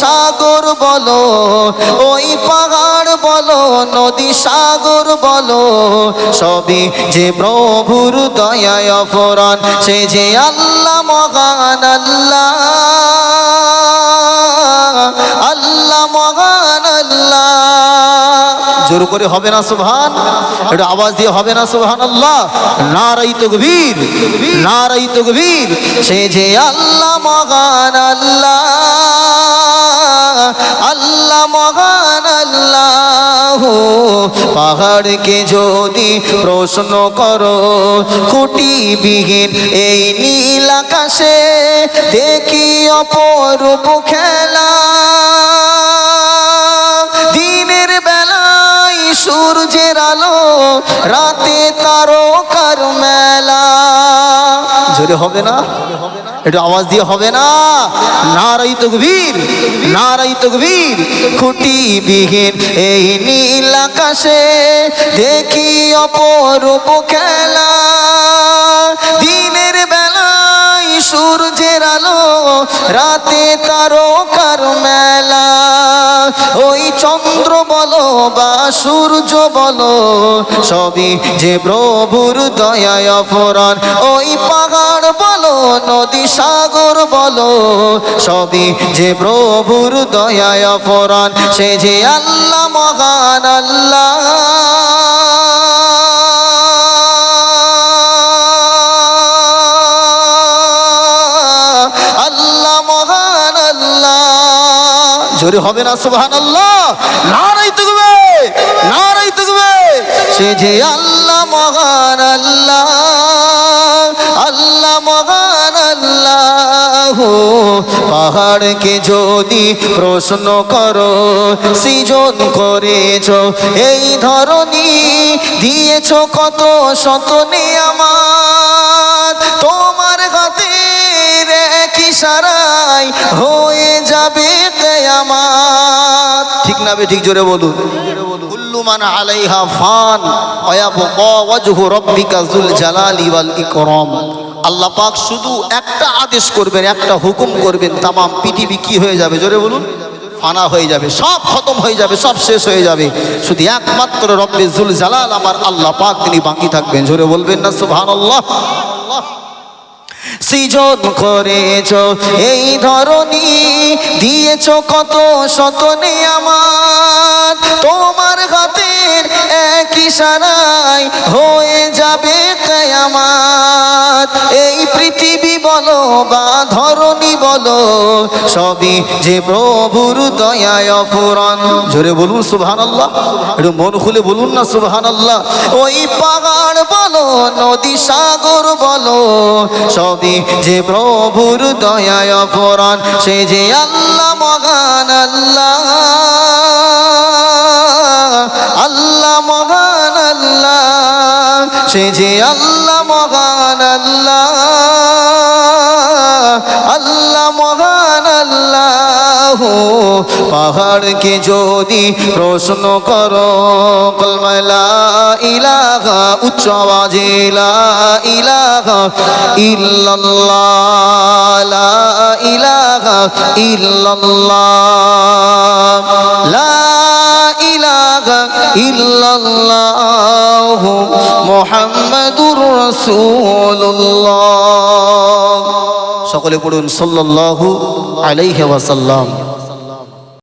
সাগর বলো, ওই পাহাড় বলো, নদী সাগর বলো, সবই যে প্রভুর দয়ায় অপরাণ, সে যে আল্লাহ মহান আল্লাহ আল্লাহ মহান আল্লাহ। জোর করে হবে না সুবহান? একটু আওয়াজ দিয়ে হবে না সুবহান আল্লাহ নারাই তকবীর নারাই তকবীর, সে যে আল্লাহ আল্লাহ আল্লাহ। পাহাড়কে যদি প্রশ্ন করো খুঁটিবিহীন এই নীল আকাশে দেখি অপরূপ খেলা। দিনের বেলায় সূর্যের আলো, রাতে তারকার মেলা। জোরে হবে না? একটু আওয়াজ দিয়ে হবে না। নারাই তকবীর নারাই তকবীর খুঁটি বিহীন এই নীল আকাশে দেখি অপরূপ খেলা। দিনের বেলায় সূর্যের আলো রাতে তারকার মেলা। ওই চন্দ্র বলো বা সূর্য বলো, সবই যে প্রভুর দয়ায় অপরাণ। ওই পাহাড় বলো, নদী সাগর বলো, সবই যে প্রভুর দয়ায় অপরাণ। সে যে আল্লাহ, মহান আল্লাহ। জোরে হবে না সুবহান আল্লাহ নারাই তুকবে নারাই তুকবে সে যে আল্লাহ মহান আল্লাহ আল্লাহ মহান আল্লাহ। পাহাড়কে যদি প্রশ্ন করো, সৃজন করেছ, এই ধরনী দিয়েছ কত শত আমার। তোমার হাতের এক ইশারায় হয়ে যাবে ঠিক না ঠিক জোরে বলুন। আলাইহা ফান আল্লাহ শুধু একটা আদেশ করবেন, একটা হুকুম করবেন, তামাম পৃথিবী কি হয়ে যাবে? জোরে বলুন। ফানা হয়ে যাবে, সব খতম হয়ে যাবে, সব শেষ হয়ে যাবে। শুধু একমাত্র রব্বে জুল জালাল আমার আল্লাহ পাক তিনি বাকি থাকবেন। জোরে বলবেন না, সুবহানাল্লাহ। সৃজন করেছ? এই ধরনী দিয়েছ কত শতনে আমার? তোমার হাতের এক ইশারায় হয়ে যাবে কেয়ামাত। এই পৃথিবী বলো বা ধরনী বলো, সবই যে প্রভুর দয়ায় অপরাণ। জোরে বলুন সুবহান আল্লাহ একটু মন খুলে বলুন না সুবহান আল্লাহ ওই পাহাড় বলো, নদী বলো সবই যে প্রভুর দয়ায় অপরাণ, সে যে আল্লাহ মহান আল্লাহ। আল্লাহ মহান আল্লাহ। সে যে আল্লাহ মহান আল্লাহ। আল্লাহ মহান আল্লাহ। পাহাড়কে যদি প্রশ্ন করো কলমালা ইলাহা, উচ্চ আওয়াজে ইলাহা ইল্লাল্লাহ ইলাহা ইল্লাল্লাহ, লা ইলাহা ইল্লাল্লাহ মুহাম্মাদুর রাসূলুল্লাহ। সকলে পড়ুন, সাল্লাল্লাহু আলাইহি ওয়াসাল্লাম।